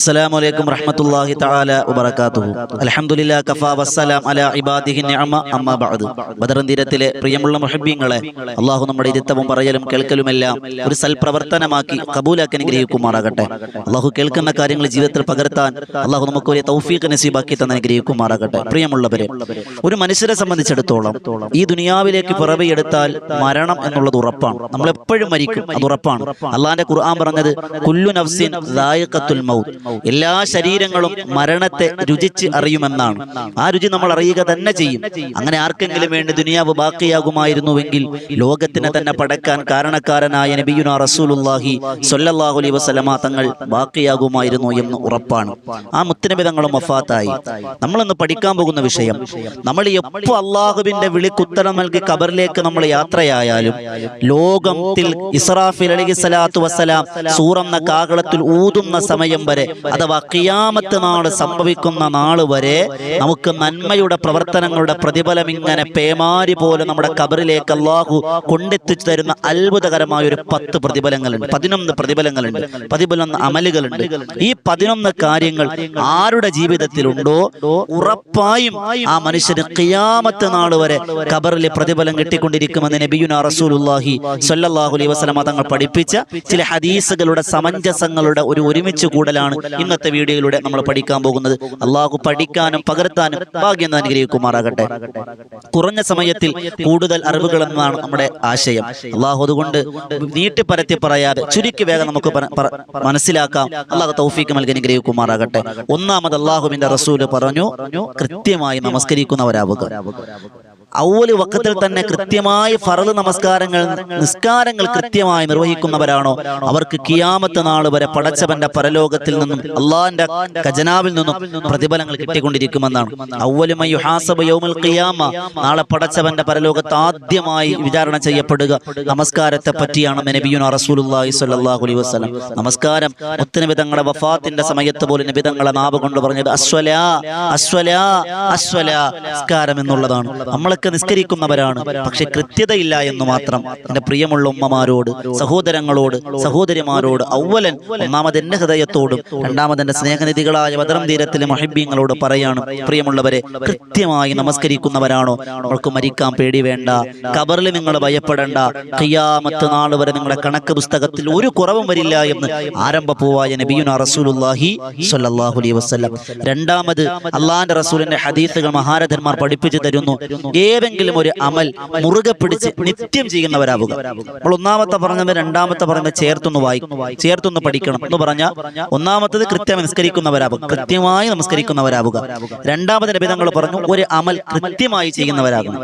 السلام عليكم ورحمة الله تعالى وبركاته الحمد لله كفى والسلام على عباده النعمة أما بعد ബദറൻ തീരത്തിലെ പ്രിയമുള്ള മുഹബ്ബീങ്ങളെ അള്ളാഹു നമ്മുടെ ഇരുത്തവും പറയലും കേൾക്കലുമെല്ലാം ഒരു സൽപ്രവർത്തനമാക്കി കബൂലാക്കി അനുഗ്രഹിക്കുമാറാകട്ടെ അള്ളാഹു കേൾക്കുന്ന കാര്യങ്ങൾ ജീവിതത്തിൽ പകർത്താൻ അള്ളാഹു നമുക്ക് ഒരു തൗഫീഖ് നസീബാക്കി തന്നെ അനുഗ്രഹിക്കുമാറാകട്ടെ പ്രിയമുള്ളവരെ ഒരു മനുഷ്യരെ സംബന്ധിച്ചിടത്തോളം ഈ ദുനിയാവിലേക്ക് പിറവിയെടുത്താൽ മരണം എന്നുള്ളത് ഉറപ്പാണ് നമ്മൾ എപ്പോഴും മരിക്കും അത് ഉറപ്പാണ് അള്ളാന്റെ ഖുർആൻ പറഞ്ഞത് കുല്ലു നഫ്സിൻ ദായിഖത്തുൽ മൗത്ത് എല്ലാ ശരീരങ്ങളും മരണത്തെ രുചിച്ച് അറിയുമെന്നാണ്. ആ രുചി നമ്മൾ അറിയുക തന്നെ ചെയ്യും. അങ്ങനെ ആർക്കെങ്കിലും വേണ്ടി ദുനിയാവ് ബാക്കിയാകുമായിരുന്നുവെങ്കിൽ ലോകത്തിനെ തന്നെ പടക്കാൻ കാരണക്കാരനായ നബിയുന റസൂലുല്ലാഹി സ്വല്ലല്ലാഹു അലൈഹി വസല്ലമ തങ്ങൾ ബാക്കിയാകുമായിരുന്നു എന്ന് ഉറപ്പാണ്. ആ മുത്തനബി തങ്ങളും വഫാത്തായി. നമ്മളിന്ന് പഠിക്കാൻ പോകുന്ന വിഷയം നമ്മൾ എപ്പോ അള്ളാഹുവിന്റെ വിളിക്കുത്തരം നൽകി കബറിലേക്ക് നമ്മൾ യാത്രയായാലും ലോകത്തിൽ ഇസ്രാഫിൽ അലഹി സലാത്തു വസ്സലാം സൂറന്ന കാകളത്തിൽ ഊതുന്ന സമയം വരെ അഥവാ കിയാമത്ത് നാൾ സംഭവിക്കുന്ന നാൾ വരെ നമുക്ക് നന്മയുടെ പ്രവർത്തനങ്ങളുടെ പ്രതിഫലം ഇങ്ങനെ പേമാരി പോലെ നമ്മുടെ കബറിലേക്ക് അള്ളാഹു കൊണ്ടെത്തിച്ചു തരുന്ന അത്ഭുതകരമായ ഒരു പത്ത് പ്രതിഫലങ്ങളുണ്ട്. പതിനൊന്ന് പ്രതിഫലങ്ങളുണ്ട്. പതിനൊന്ന് അമലുകളുണ്ട്. ഈ പതിനൊന്ന് കാര്യങ്ങൾ ആരുടെ ജീവിതത്തിലുണ്ടോ? ഉറപ്പായും ആ മനുഷ്യന് കിയാമത്ത് നാൾ വരെ കബറിലെ പ്രതിഫലം കിട്ടിക്കൊണ്ടിരിക്കുമെന്ന് നബിയുന റസൂലുല്ലാഹി സ്വല്ലല്ലാഹു അലൈഹി വസല്ലമ തങ്ങൾ പഠിപ്പിച്ച ചില ഹദീസുകളുടെ സമഞ്ജസങ്ങളുടെ ഒരു ഒരുമിച്ച് കൂടലാണ് ഇന്നത്തെ വീഡിയോയിലൂടെ നമ്മൾ പഠിക്കാൻ പോകുന്നത്. അള്ളാഹു പഠിക്കാനും പകർത്താനും ഭാഗ്യം അനുഗ്രഹിക്കുമാറാകട്ടെ കുറഞ്ഞ സമയത്തിൽ കൂടുതൽ അറിവുകൾ എന്നാണ് നമ്മുടെ ആശയം. അള്ളാഹു അതുകൊണ്ട് നീട്ടിപ്പരത്തി പറയാതെ ചുരുക്കി വേഗം നമുക്ക് മനസ്സിലാക്കാം. അള്ളാഹു തൗഫീക്ക് നൽകി അനുഗ്രഹിക്കുമാറാകട്ടെ. ഒന്നാമത് അള്ളാഹുവിന്റെ റസൂൽ പറഞ്ഞു കൃത്യമായി നമസ്കരിക്കുന്നവരാവുക. ഔവൽ വക്കത്തിൽ തന്നെ കൃത്യമായി ഫറൽ നമസ്കാരങ്ങൾ നിസ്കാരങ്ങൾ കൃത്യമായി നിർവഹിക്കുന്നവരാണോ? അവർക്ക് കിയാമത്ത് നാൾ വരെ പടച്ചവന്റെ പരലോകത്തിൽ നിന്നും അള്ളാഹിന്റെ ഖജനാവിൽ നിന്നും പ്രതിഫലങ്ങൾ കിട്ടിക്കൊണ്ടിരിക്കുമെന്നാണ്. ഔവലുമായി ഖിയാമ. നാളെ പടച്ചവന്റെ പരലോകത്ത് ആദ്യമായി വിചാരണ ചെയ്യപ്പെടുക. നമസ്കാരത്തെ പറ്റിയാണ് നബിയുന റസൂലുള്ളാഹി സ്വല്ലല്ലാഹു അലൈഹി വസല്ലം. നമസ്കാരം വഫാത്തിന്റെ സമയത്ത് പോലും നബി തങ്ങളെ നാവ് കൊണ്ട് പറഞ്ഞത് അശ്വല അശ്വല അശ്വല നമസ്കാരം എന്നുള്ളതാണ്. നമ്മളൊക്കെ നിസ്കരിക്കുന്നവരാണ്. പക്ഷെ കൃത്യതയില്ല എന്ന് മാത്രം എന്റെ പ്രിയമുള്ള ഉമ്മമാരോട് സഹോദരങ്ങളോട് സഹോദരിമാരോട് ഔവലൻ ഒന്നാമത് എന്റെ ഹൃദയത്തോടും രണ്ടാമത് എന്റെ സ്നേഹനിധികളായ വദറം തീരത്തിലെ മഹിബീങ്ങളോട് പറയാണ് പ്രിയമുള്ളവരെ കൃത്യമായി നമസ്കരിക്കുന്നവരാണോ? നമ്മൾക്ക് മരിക്കാൻ പേടി വേണ്ട കബറിൽ നിങ്ങൾ ഭയപ്പെടേണ്ട കയ്യാമത്ത് നാൾ വരെ നിങ്ങളുടെ കണക്ക് പുസ്തകത്തിൽ ഒരു കുറവും വരില്ല എന്ന് ആരംഭ പോവായ നബിയുന റസൂലുള്ളാഹി സ്വല്ലല്ലാഹു അലൈഹി വസല്ലം. രണ്ടാമത് അള്ളാഹിന്റെ റസൂലിന്റെ ഹദീസുകൾ മഹാരഥന്മാർ പഠിപ്പിച്ചു തരുന്നു. ഏതെങ്കിലും ഒരു അമൽ മുറുകെ പിടിച്ച് നിത്യം ചെയ്യുന്നവരാവുക. നമ്മൾ ഒന്നാമത്തെ പറഞ്ഞത് രണ്ടാമത്തെ പറഞ്ഞത് ചേർത്തൊന്ന് വായിക്കും ചേർത്തൊന്ന് പഠിക്കണം എന്ന് പറഞ്ഞാൽ ഒന്നാമത്തത് കൃത്യം നിസ്കരിക്കുന്നവരാവുക. കൃത്യമായി നമസ്കരിക്കുന്നവരാവുക. രണ്ടാമത് നബിതങ്ങൾ പറഞ്ഞു ഒരു അമൽ കൃത്യമായി ചെയ്യുന്നവരാകണം.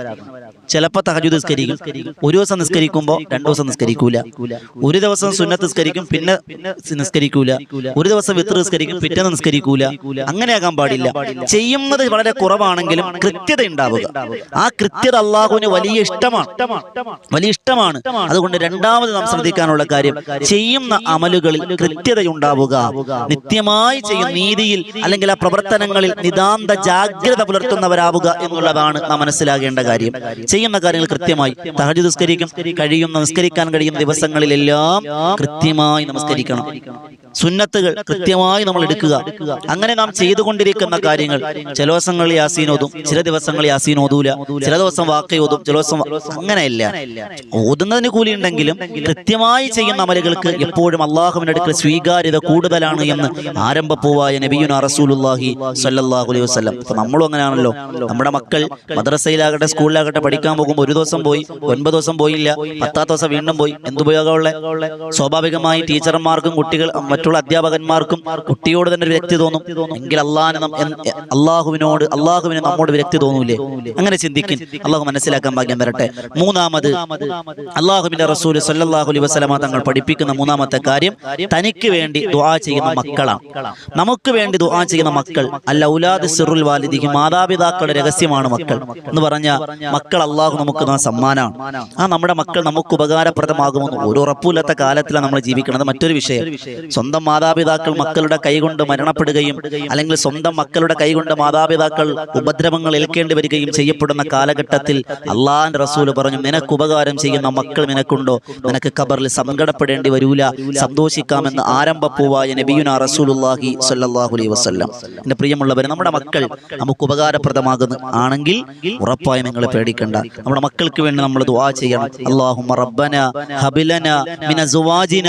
ചിലപ്പോ തഹജു നിസ്കരിക്കും. ഒരു ദിവസം നിസ്കരിക്കുമ്പോൾ രണ്ടു ദിവസം നിസ്കരിക്കൂല. ഒരു ദിവസം സുന്നത്ത് നിസ്കരിക്കും പിന്നെ നിസ്കരിക്കൂല. ഒരു ദിവസം വിത്ത് നിസ്കരിക്കും പിറ്റേന്ന് നിസ്കരിക്കൂല. അങ്ങനെയാകാൻ പാടില്ല. ചെയ്യുന്നത് വളരെ കുറവാണെങ്കിലും കൃത്യത ഉണ്ടാവുക. ആ കൃത്യത അള്ളാഹുവിന് വലിയ ഇഷ്ടമാണ്. വലിയ ഇഷ്ടമാണ്. അതുകൊണ്ട് രണ്ടാമത് നാം ശ്രദ്ധിക്കാനുള്ള കാര്യം ചെയ്യുന്ന അമലുകളിൽ കൃത്യതയുണ്ടാവുക നിത്യമായി ചെയ്യുന്ന നീതിയിൽ അല്ലെങ്കിൽ ആ പ്രവർത്തനങ്ങളിൽ നിതാന്ത ജാഗ്രത പുലർത്തുന്നവരാവുക എന്നുള്ളതാണ് നാം മനസ്സിലാകേണ്ട കാര്യം. ചെയ്യുന്ന കാര്യങ്ങൾ കൃത്യമായി തഹജ് നിസ്കരിക്കും കഴിയുന്ന നിസ്കരിക്കാൻ കഴിയുന്ന ദിവസങ്ങളിലെല്ലാം കൃത്യമായി നമസ്കരിക്കണം. സുന്നത്തുകൾ കൃത്യമായി നമ്മൾ എടുക്കുക. അങ്ങനെ നാം ചെയ്തുകൊണ്ടിരിക്കുന്ന കാര്യങ്ങൾ ചില ദിവസങ്ങളിൽ യാസീനോതും ഓതും ചില ദിവസങ്ങൾ യാസീനോതൂല ചില ദിവസം വാക്കയോതും ഓതും ചില ദിവസം അങ്ങനെയല്ല. ഓതുന്നതിന് കൂലി ഉണ്ടെങ്കിലും കൃത്യമായി ചെയ്യുന്ന അമലുകൾക്ക് എപ്പോഴും അള്ളാഹുവിന്റെ അടുക്കൽ സ്വീകാര്യത കൂടുതലാണ് എന്ന് ആരംഭപ്പൂവായ നബിയുന റസൂലുല്ലാഹി സ്വല്ലല്ലാഹു അലൈഹി വസല്ലം. അപ്പൊ നമ്മളും അങ്ങനെയാണല്ലോ. നമ്മുടെ മക്കൾ മദ്രസയിലാകട്ടെ സ്കൂളിലാകട്ടെ പഠിക്കാൻ പോകുമ്പോൾ ഒരു ദിവസം പോയി ഒൻപത് ദിവസം പോയില്ല പത്താം ദിവസം വീണ്ടും പോയി. എന്ത് ഉപയോഗമുള്ള സ്വാഭാവികമായി ടീച്ചർമാർക്കും കുട്ടികൾ മറ്റുള്ള അധ്യാപകന്മാർക്കും കുട്ടിയോട് തന്നെ ഒരു വ്യക്തി തോന്നും. എങ്കിൽ അള്ളാഹിന് അള്ളാഹുവിനോട് അള്ളാഹുവിന് നമ്മോട് വ്യക്തി തോന്നൂലേ? അങ്ങനെ ചിന്തിക്കും അള്ളാഹു മനസ്സിലാക്കാൻ ഭാഗ്യം വരട്ടെ മൂന്നാമത് അള്ളാഹുബിന്റെ റസൂൽ സല്ലല്ലാഹു അലൈഹി വസല്ലമ തങ്ങൾ പഠിപ്പിക്കുന്ന മൂന്നാമത്തെ കാര്യം തനിക്ക് വേണ്ടി ദുആ ചെയ്യുന്ന മക്കളാണ്. നമുക്ക് വേണ്ടി ദുആ ചെയ്യുന്ന മക്കൾ അല്ല ഔലാദ് സിറുൽ വാലിദിഹി മാതാപിതാക്കളുടെ രഹസ്യമാണ് മക്കൾ. എന്ന് പറഞ്ഞ മക്കൾ അള്ളാഹു നമുക്ക് സമ്മാനമാണ് ആ നമ്മുടെ മക്കൾ നമുക്ക് ഉപകാരപ്രദമാകുമെന്ന് ഒരു ഉറപ്പില്ലാത്ത കാലത്തിലാണ് നമ്മൾ ജീവിക്കുന്നത്. മറ്റൊരു വിഷയം സ്വന്തം സ്വന്തം മാതാപിതാക്കൾ മക്കളുടെ കൈകൊണ്ട് മരണപ്പെടുകയും അല്ലെങ്കിൽ സ്വന്തം മക്കളുടെ കൈകൊണ്ട് മാതാപിതാക്കൾ ഉപദ്രവങ്ങൾ ഏൽക്കേണ്ടി വരികയും ചെയ്യപ്പെടുന്ന കാലഘട്ടത്തിൽ അള്ളാഹിന്റെ റസൂൽ പറഞ്ഞു നിനക്ക് ഉപകാരം ചെയ്യുന്ന മക്കൾ നിനക്കുണ്ടോ? നിനക്ക് ഖബറിൽ സങ്കടപ്പെടേണ്ടി വരൂല സന്തോഷിക്കാമെന്ന് ആരംഭപ്പൂവായ നബിയുന റസൂലുല്ലാഹി സ്വല്ലല്ലാഹു അലൈഹി വസല്ലം. എന്റെ പ്രിയമുള്ളവരെ നമ്മുടെ മക്കൾ നമുക്ക് ഉപകാരപ്രദമാകുന്ന ആണെങ്കിൽ ഉറപ്പായും നിങ്ങൾ പേടിക്കണ്ട. നമ്മുടെ മക്കൾക്ക് വേണ്ടി നമ്മൾ ദുആ ചെയ്യണം. അല്ലാഹുമ്മ റബ്ബന ഹബിലന മിന സുവാജിന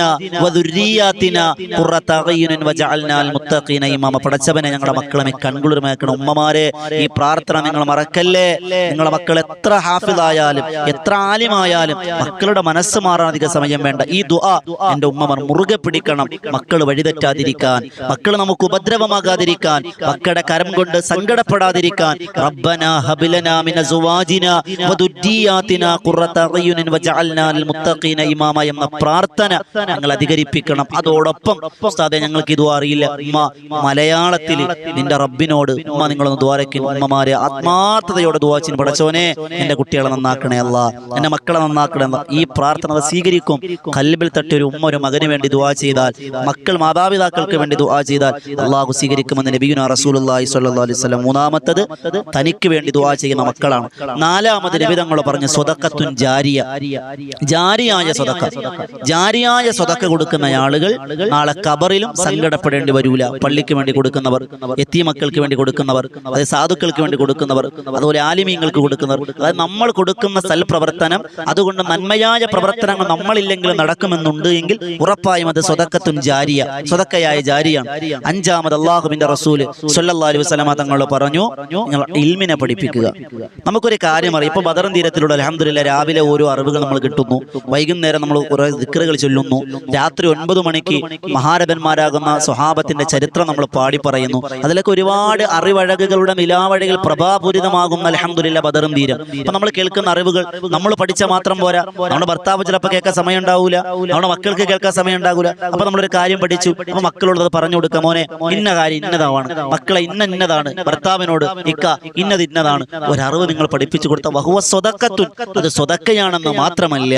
ഇമാമ പടച്ചവനെ ഞങ്ങളുടെ മക്കളെ കൺകുളിർമയാക്കണം ഉമ്മമാരെ ഈ പ്രാർത്ഥന നിങ്ങൾ മറക്കല്ലേ? നിങ്ങളുടെ മക്കൾ എത്ര ഹാഫിദായാലും എത്ര ആലിമായാലും മക്കളുടെ മനസ്സ് മാറാൻ അധിക സമയം വേണ്ട. ഈ ദുആ എന്റെ ഉമ്മമാർ മുറുകെ പിടിക്കണം. മക്കൾ വഴിതെറ്റാതിരിക്കാൻ മക്കൾ നമുക്ക് ഉപദ്രവമാകാതിരിക്കാൻ മക്കളുടെ കരം കൊണ്ട് സങ്കടപ്പെടാതിരിക്കാൻ. റബ്ബന മിന മുത്തഖീന ഇമാമ എന്ന പ്രാർത്ഥന ഞങ്ങൾ അധികരിപ്പിക്കണം. അതോടൊപ്പം ഉസ്താദെ ഞങ്ങൾക്ക് ഇതുവാ അറിയില്ല. ഉമ്മ മലയാളത്തിൽ നിന്റെ റബ്ബിനോട് ഉമ്മ നിങ്ങളൊന്ന് ദ്വാരക്കിൻ ഉമ്മമാരെ ആത്മാർത്ഥതയോടെ ദ്വാച്ചിന് പടച്ചോനെ എന്റെ കുട്ടികളെ നന്നാക്കണേ അല്ല. എന്റെ മക്കളെ നന്നാക്കണേ അല്ല. ഈ പ്രാർത്ഥന സ്വീകരിക്കും. കല്ലിബിൽ തട്ടി ഒരു ഉമ്മ ഒരു മകന് വേണ്ടി ദുവാ ചെയ്താൽ മക്കൾ മാതാപിതാക്കൾക്ക് വേണ്ടി ദുവാ ചെയ്താൽ അള്ളാഹു സ്വീകരിക്കുമെന്ന് നബിയുന റസൂലുള്ളാഹി സ്വല്ലല്ലാഹു അലൈഹി വസല്ലം. മൂന്നാമത്തത് തനിക്ക് വേണ്ടി ദുവാ ചെയ്യുന്ന മക്കളാണ്. നാലാമത് രവിതങ്ങൾ പറഞ്ഞ സ്വതക്കത്തുൻ ജാരിയ. ജാരിയായ സ്വതക്ക. ജാരിയായ സ്വതക്ക കൊടുക്കുന്ന ആളുകൾ നാളെ കബറിലും സങ്കടപ്പെടേണ്ടി വരൂല. പള്ളിക്ക് വേണ്ടി കൊടുക്കുന്നവർ എത്തിയ മക്കൾക്ക് വേണ്ടി കൊടുക്കുന്നവർ അതായത് സാധുക്കൾക്ക് വേണ്ടി കൊടുക്കുന്നവർ അതുപോലെ ആലിമീങ്ങൾക്ക് കൊടുക്കുന്നവർ. അതായത് നമ്മൾ കൊടുക്കുന്ന സൽപ്രവർത്തനം അതുകൊണ്ട് നന്മയായ പ്രവർത്തനങ്ങൾ നമ്മളില്ലെങ്കിലും നടക്കുമെന്നുണ്ട് എങ്കിൽ ഉറപ്പായും അത് സ്വതക്കത്തും ജാരിയ സ്വതക്കയായ ജാരിയാണ്. അഞ്ചാമത് അള്ളാഹുബിന്റെ റസൂൽ സൊല്ലാലു വസ്ലമ തങ്ങൾ പറഞ്ഞു നിങ്ങൾ ഇൽമിനെ പഠിപ്പിക്കുക. നമുക്കൊരു കാര്യം അറിയാം. ഇപ്പൊ ബദറും തീരത്തിലൂടെ അലഹമില്ല രാവിലെ ഓരോ അറിവുകൾ നമ്മൾ കിട്ടുന്നു. വൈകുന്നേരം നമ്മൾ കുറെ ദിക്കറുകൾ ചൊല്ലുന്നു. രാത്രി ഒൻപത് മണിക്ക് മഹാരഥന്മാരാകുന്ന സ്വഹാബത്തിന്റെ ചരിത്രം നമ്മൾ പാടി പറയുന്നു. അതിലൊക്കെ ഒരുപാട് അറിവഴകുകളുടെ നിലാവഴകൾ പ്രഭാപൂരിതമാകുന്ന അലഹമുല്ല ബദറും തീരം അപ്പൊ നമ്മൾ കേൾക്കുന്ന അറിവുകൾ നമ്മൾ പഠിച്ച മാത്രം പോരാ. നമ്മുടെ ഭർത്താവ് ചിലപ്പോൾ കേൾക്കാൻ സമയം ഉണ്ടാവൂല നമ്മുടെ മക്കൾക്ക് കേൾക്കാൻ സമയം ഉണ്ടാകൂല അപ്പൊ നമ്മളൊരു കാര്യം പഠിച്ചു. അപ്പൊ മക്കളോട് അത് പറഞ്ഞു കൊടുക്കാം മോനെ ഇന്ന കാര്യം ഇന്നതാണ് മക്കളെ ഇന്ന ഇന്നതാണ്. ഭർത്താവിനോട് ഇക്ക ഇന്നത് ഇന്നതാണ്. ഒരറിവ് നിങ്ങൾ പഠിപ്പിച്ചു കൊടുത്ത വഹുവ സ്വതക്കത്തുൻ അത് സ്വതക്കയാണെന്ന് മാത്രമല്ല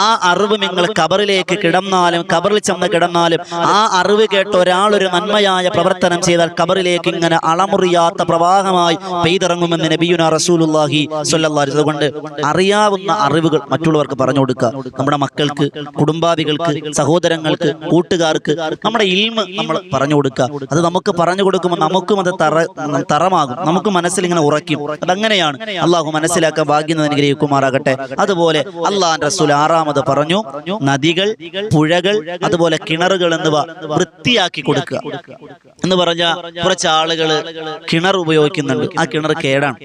ആ അറിവ് നിങ്ങൾ കബറിലേക്ക് കിടന്നാലും കബറിൽ ചെന്ന് കിടന്നാലും ആ അറിവ് കേട്ട് ഒരാൾ ഒരു നന്മയായ പ്രവർത്തനം ചെയ്താൽ കബറിലേക്ക് ഇങ്ങനെ അളമുറിയാത്ത പ്രവാഹമായി പെയ്തിറങ്ങുമെന്ന് നബിയുന റസൂലുല്ലാഹി സ്വല്ലല്ലാഹി അതുകൊണ്ട് അറിയാവുന്ന അറിവുകൾ മറ്റുള്ളവർക്ക് പറഞ്ഞു കൊടുക്കുക. നമ്മുടെ മക്കൾക്ക് കുടുംബാദികൾക്ക് സഹോദരങ്ങൾക്ക് കൂട്ടുകാർക്ക് നമ്മുടെ ഇൽമ നമ്മൾ പറഞ്ഞു കൊടുക്കുക. അത് നമുക്ക് പറഞ്ഞു കൊടുക്കുമ്പോൾ നമുക്കും അത് തറ തറമാകും. നമുക്ക് മനസ്സിൽ ഇങ്ങനെ ഉറക്കും അതങ്ങനെയാണ് അള്ളാഹു മനസ്സിലാക്കാൻ ഭാഗ്യം അനുഗ്രഹിക്കുമാറാകട്ടെ. അതുപോലെ അള്ളാഹ് റസൂൽ ആറാമത് പറഞ്ഞു നദികൾ പുഴകൾ അതുപോലെ കിണറുകൾ എന്നിവ വൃത്തിയാക്കി കൊടുക്കുക. എന്ന് പറഞ്ഞ കുറച്ച് ആളുകൾ കിണർ ഉപയോഗിക്കുന്നുണ്ട്. ആ കിണർ കേടാണ്.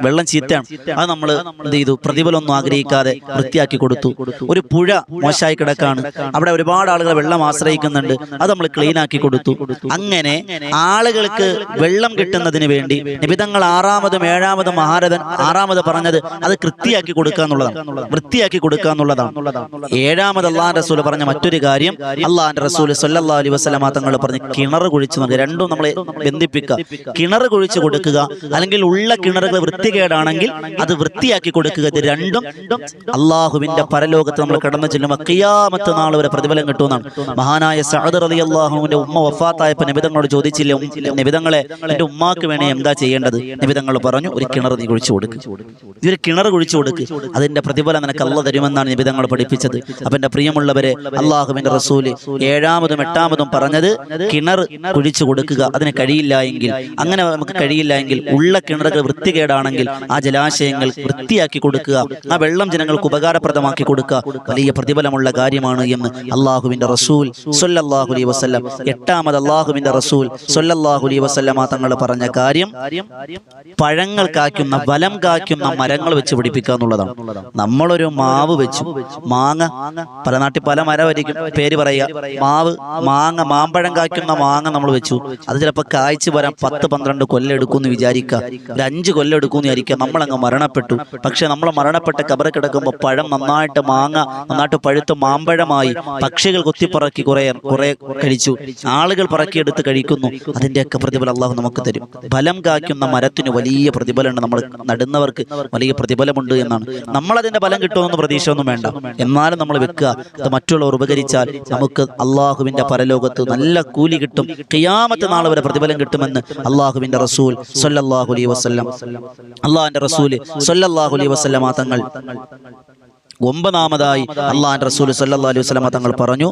വെള്ളം ചീത്തയാണ്. അത് നമ്മൾ എന്ത് ചെയ്തു? പ്രതിഫലമൊന്നും ആഗ്രഹിക്കാതെ വൃത്തിയാക്കി കൊടുത്തു. ഒരു പുഴ മോശമായി കിടക്കാണ്. അവിടെ ഒരുപാട് ആളുകൾ വെള്ളം ആശ്രയിക്കുന്നുണ്ട്. അത് നമ്മൾ ക്ലീൻ ആക്കി കൊടുത്തു. അങ്ങനെ ആളുകൾക്ക് വെള്ളം കിട്ടുന്നതിന് വേണ്ടി നിബിതങ്ങൾ ആറാമതും ഏഴാമതും മഹാരഥൻ ആറാമത് പറഞ്ഞത് അത് കൃത്യമാക്കി കൊടുക്കുക എന്നുള്ളതാണ്. വൃത്തിയാക്കി കൊടുക്കുക എന്നുള്ളതാണ്. ഏഴാമത് അള്ളാഹാൻ റസൂൽ പറഞ്ഞ മറ്റൊരു കാര്യം അള്ളാഹാൻ റസൂൽ അലൈഹി വസല്ലമ തങ്ങൾ പറഞ്ഞ് കിണർ കുഴിച്ച് നൽകുക രണ്ടും നമ്മളെ ബന്ധിപ്പിക്കുക കിണർ കുഴിച്ച് കൊടുക്കുക അല്ലെങ്കിൽ ഉള്ള കിണറുകൾ വൃത്തികേടാണെങ്കിൽ അത് വൃത്തിയാക്കി കൊടുക്കുക ഇത് രണ്ടും അള്ളാഹുവിന്റെ പരലോകത്ത് നമ്മൾ കടന്നു ചെല്ലുമ്പോൾ കിയാമത്ത് നാൾ വരെ പ്രതിഫലം കിട്ടുമെന്നാണ്. മഹാനായ സഹദർ അലി അള്ളാഹുവിന്റെ ഉമ്മ വഫാത്തായപ്പോ നിബിതങ്ങളോട് ചോദിച്ചില്ല നിബിതങ്ങളെ എന്റെ ഉമ്മാക്ക് വേണേ എന്താ ചെയ്യേണ്ടത്? നിബിതങ്ങൾ പറഞ്ഞു ഒരു കിണർ നീ കുഴിച്ചു കൊടുക്കും. ഒരു കിണർ കുഴിച്ചു കൊടുക്ക്. അതിന്റെ പ്രതിഫലം നിനക്ക് അല്ല തരുമെന്നാണ് നിബിതങ്ങൾ പഠിപ്പിച്ചത്. അപ്പൊ എന്റെ പ്രിയമുള്ളവരെ അള്ളാഹുവിന്റെ റസൂൽ ഏഴാമതും എട്ടാമതും പറഞ്ഞത് കിണർ കുഴിച്ചു കൊടുക്കുക. അതിന് കഴിയില്ല എങ്കിൽ. അങ്ങനെ നമുക്ക് കഴിയില്ല എങ്കിൽ ഉള്ള കിണറുകൾ വൃത്തികേടാണെങ്കിൽ ആ ജലാശയങ്ങൾ വൃത്തിയാക്കി കൊടുക്കുക. ആ വെള്ളം ജനങ്ങൾക്ക് ഉപകാരപ്രദമാക്കി കൊടുക്കുക. വലിയ പ്രതിഫലമുള്ള കാര്യമാണ് എന്ന് അള്ളാഹുവിന്റെ റസൂൽ സൊല്ലാഹു അലൈ വസ്ലം എട്ടാമത് അള്ളാഹുവിന്റെ റസൂൽ സൊല്ലാഹു അലൈ വസ്ലമ തങ്ങൾ പറഞ്ഞ കാര്യം പഴങ്ങൾ കായ്ക്കുന്ന വലം കായ്ക്കുന്ന മരങ്ങൾ വെച്ച് പിടിപ്പിക്കുക എന്നുള്ളതാണ്. നമ്മളൊരു മാവ് വെച്ചു. മാങ്ങ പല നാട്ടിൽ പല മരമായിരിക്കും പേര് പറയുക മാവ് മാങ്ങ മാമ്പഴം കായ്ക്കുന്ന മാങ്ങ നമ്മൾ വെച്ചു. അത് ചിലപ്പോൾ കായ്ച്ചു വരാൻ പത്ത് പന്ത്രണ്ട് കൊല്ലം എടുക്കുമെന്ന് വിചാരിക്കുക. ഒരു അഞ്ച് കൊല്ലം എടുക്കുമെന്ന് വിചാരിക്കുക. നമ്മളങ്ങ് മരണപ്പെട്ടു. പക്ഷെ നമ്മൾ മരണപ്പെട്ട കബറ കിടക്കുമ്പോൾ പഴം നന്നായിട്ട് മാങ്ങ നന്നായിട്ട് പഴുത്ത് മാമ്പഴമായി പക്ഷികൾ കൊത്തിപ്പറക്കി കുറെ കുറെ കഴിച്ചു. ആളുകൾ പറക്കിയെടുത്ത് കഴിക്കുന്നു. അതിന്റെയൊക്കെ പ്രതിഫലം അള്ളാഹു നമുക്ക് തരും. ഫലം കായ്ക്കുന്ന മരത്തിന് വലിയ പ്രതിഫലമുണ്ട്. നമ്മൾ നടുന്നവർക്ക് വലിയ പ്രതിഫലമുണ്ട് എന്നാണ്. നമ്മൾ ഫലം കിട്ടുമെന്ന് പ്രതീക്ഷ ഒന്നും വേണ്ട. എന്നാലും നമ്മൾ വെക്കുക. അത് മറ്റുള്ളവർ ഉപകരിച്ചാൽ നമുക്ക് അള്ളാഹു അള്ളാഹുവിന്റെ പരലോകത്ത് നല്ല കൂലി കിട്ടും. ഖിയാമത്ത് നാളെ വരെ പ്രതിഫലം കിട്ടുമെന്ന് അള്ളാഹുവിന്റെ റസൂൽ അള്ളാഹുലി വസല്ലം. അള്ളാഹിന്റെ റസൂൽ സല്ലല്ലാഹു അലൈഹി വസല്ലമ തങ്ങൾ. ഒമ്പതാമതായി അള്ളാഹാൻ റസൂൽ സല്ലല്ലാഹു അലൈഹി വസല്ലമ തങ്ങൾ പറഞ്ഞു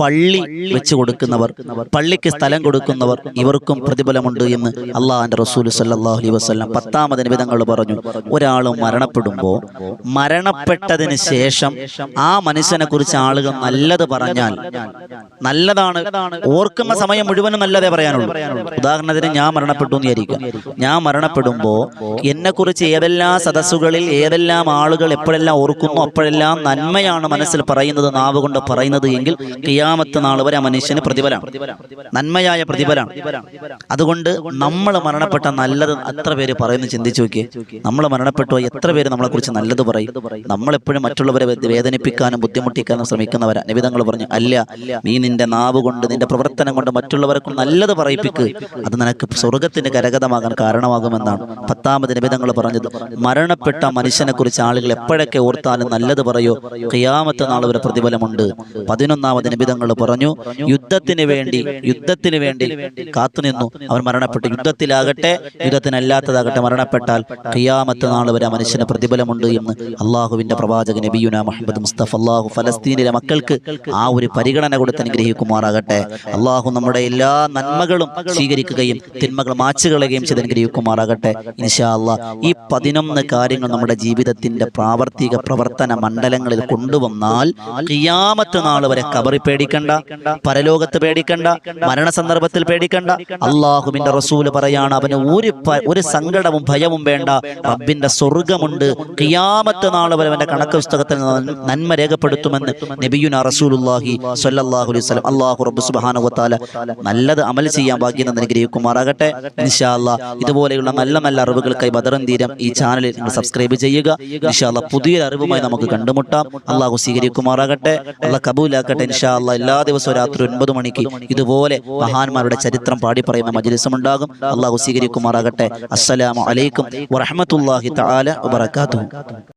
പള്ളി വെച്ച് കൊടുക്കുന്നവർ പള്ളിക്ക് സ്ഥലം കൊടുക്കുന്നവർ ഇവർക്കും പ്രതിഫലമുണ്ട് എന്ന് അള്ളാഹാന്റെ റസൂൽ സല്ലല്ലാഹു അലൈഹി വസല്ലം പത്താമത് നിമിതങ്ങൾ പറഞ്ഞു. ഒരാൾ മരണപ്പെടുമ്പോൾ മരണപ്പെട്ടതിന് ശേഷം ആ മനുഷ്യനെ കുറിച്ച് ആളുകൾ നല്ലത് പറഞ്ഞാൽ നല്ലതാണ് ഓർക്കുന്ന സമയം മുഴുവനും നല്ലതേ പറയാനുള്ളൂ. ഉദാഹരണത്തിന് ഞാൻ മരണപ്പെട്ടു എന്ന് വിചാരിക്കുക ഞാൻ മരണപ്പെടുമ്പോൾ എന്നെ കുറിച്ച് ഏതെല്ലാം സദസ്സുകളിൽ ഏതെല്ലാം ആളുകൾ എപ്പോഴെല്ലാം ഓർക്കുന്നു അപ്പോഴെല്ലാം നന്മയാണ് മനസ്സിൽ പറയുന്നത് നാവ് കൊണ്ട് പറയുന്നത് എങ്കിൽ കിയാമത്ത് നാൾ വരെ മനുഷ്യന് പ്രതിഫലമാണ്. നന്മയായ പ്രതിഫലമാണ്. അതുകൊണ്ട് നമ്മൾ മരണപ്പെട്ട നല്ലത് എത്ര പേര് പറയുന്നു ചിന്തിച്ചു നോക്കിയേ. നമ്മൾ മരണപ്പെട്ടു എത്ര പേര് നമ്മളെക്കുറിച്ച് നല്ലത് പറയും. നമ്മളെപ്പോഴും മറ്റുള്ളവരെ വേദനിപ്പിക്കാനും ബുദ്ധിമുട്ടിക്കാനും ശ്രമിക്കുന്നവരാ. നിവിധങ്ങൾ പറഞ്ഞു അല്ല നീ നിന്റെ നാവ് കൊണ്ട് നിന്റെ പ്രവർത്തനം കൊണ്ട് മറ്റുള്ളവരെ കൊണ്ട് നല്ലത് പറയിപ്പിക്കുക അത് നിനക്ക് സ്വർഗത്തിന് കരഗതമാകാൻ കാരണമാകുമെന്നാണ്. പത്താമത് നിബിധങ്ങൾ പറഞ്ഞത് മരണപ്പെട്ട മനുഷ്യനെ കുറിച്ച് ആളുകൾ എപ്പോഴൊക്കെ ഓർത്താലും നല്ലത് പറയോ? ഖിയാമത്ത് നാൾ വരെ പ്രതിഫലമുണ്ട്. പതിനൊന്നാമത് നിമിതങ്ങൾ പറഞ്ഞു യുദ്ധത്തിന് വേണ്ടി യുദ്ധത്തിന് വേണ്ടി കാത്തുനിന്നു അവൻ മരണപ്പെട്ടു യുദ്ധത്തിലാകട്ടെ യുദ്ധത്തിനല്ലാത്തതാകട്ടെ മരണപ്പെട്ടാൽ ഖിയാമത്ത് നാൾ വരെ ആ മനുഷ്യന് പ്രതിഫലമുണ്ട് എന്ന് അള്ളാഹുവിന്റെ പ്രവാചകൻ നബിയുന മുഹമ്മദ് മുസ്തഫ അള്ളാഹു ഫലസ്തീനിലെ മക്കൾക്ക് ആ ഒരു പരിഗണന കൊടുത്ത് അനുഗ്രഹിക്കുമാറാകട്ടെ. അള്ളാഹു നമ്മുടെ എല്ലാ നന്മകളും സ്വീകരിക്കുകയും തിന്മകൾ മാച്ചുകളയുകയും ചെയ്ത് അനുഗ്രഹിക്കുമാറാകട്ടെ. ഇൻഷാ അള്ളാഹ് ഈ പതിനൊന്ന് കാര്യങ്ങൾ നമ്മുടെ ജീവിതത്തിന്റെ പ്രാവർത്തിക പ്രവർത്തന മണ്ഡലങ്ങളിൽ കൊണ്ടുവന്നാൽ ഖിയാമത്ത് നാൾ വരെ കബറി പേടിക്കണ്ട പരലോകത്ത് പേടിക്കണ്ട മരണ സന്ദർഭത്തിൽ പേടിക്കണ്ട. അള്ളാഹുവിന്റെ റസൂൽ പറയാണ് അവന് ഒരു ഒരു സങ്കടവും ഭയവും വേണ്ട. റബ്ബിന്റെ സ്വർഗമുണ്ട് കിയാമത്ത് നാൾ വരെ അവന്റെ കണക്ക് പുസ്തകത്തിൽ നന്മ രേഖപ്പെടുത്തുമെന്ന് നബിയുന റസൂലുല്ലാഹി സ്വല്ലല്ലാഹു അലൈഹി വസല്ലം അള്ളാഹു റബ്ബു വതാല നല്ലത് അമൽ ചെയ്യാൻ ഭാഗ്യം ഇൻഷാ അള്ളാ ഇതുപോലെയുള്ള നല്ല നല്ല അറിവുകൾക്കായി ബദറൻ തീരം. ഈ ചാനലിൽ നിങ്ങൾ സബ്സ്ക്രൈബ് ചെയ്യുക. ഇൻഷാല്ല പുതിയൊരു അറിവുമായി നമുക്ക് കണ്ടുമുട്ടാം. അള്ളാഹു സ്വീകരിക്കുമാറാകട്ടെ. അള്ളാഹ് കബൂലാക്കട്ടെ. ഇൻഷാല്ല എല്ലാ ദിവസവും രാത്രി ഒൻപത് മണിക്ക് ഇതുപോലെ മഹാന്മാരുടെ ചരിത്രം പാടി പറയുന്ന മജ്ലിസും ഉണ്ടാകും. അള്ളാഹു സ്വീകരിക്കുമാറാകട്ടെ. അസ്സലാമു അലൈക്കും വറഹ്മത്തുള്ളാഹി തആല വബറകാതുഹു.